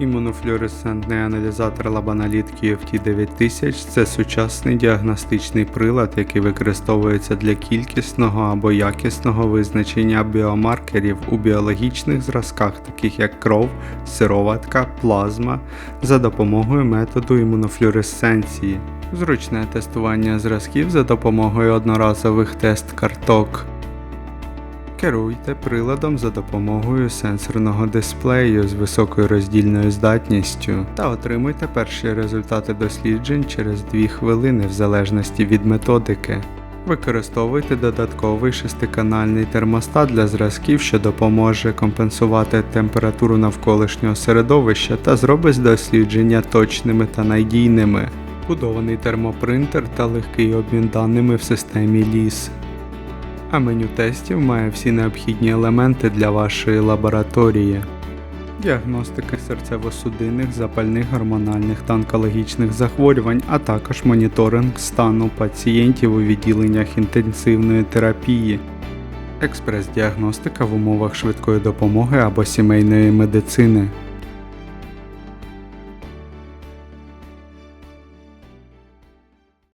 Імунофлюоресцентний аналізатор Labanalit QFT 9000 це сучасний діагностичний прилад, який використовується для кількісного або якісного визначення біомаркерів у біологічних зразках, таких як кров, сироватка, плазма, за допомогою методу імунофлюоресценції. Зручне тестування зразків за допомогою одноразових тест-карток. Керуйте приладом за допомогою сенсорного дисплею з високою роздільною здатністю та отримуйте перші результати досліджень через 2 хвилини в залежності від методики. Використовуйте додатковий шестиканальний термостат для зразків, що допоможе компенсувати температуру навколишнього середовища та зробить дослідження точними та надійними. Будований термопринтер та легкий обмін даними в системі LIS а меню тестів має всі необхідні елементи для вашої лабораторії. Діагностика серцево-судинних, запальних, гормональних та онкологічних захворювань, а також моніторинг стану пацієнтів у відділеннях інтенсивної терапії, експрес-діагностика в умовах швидкої допомоги або сімейної медицини.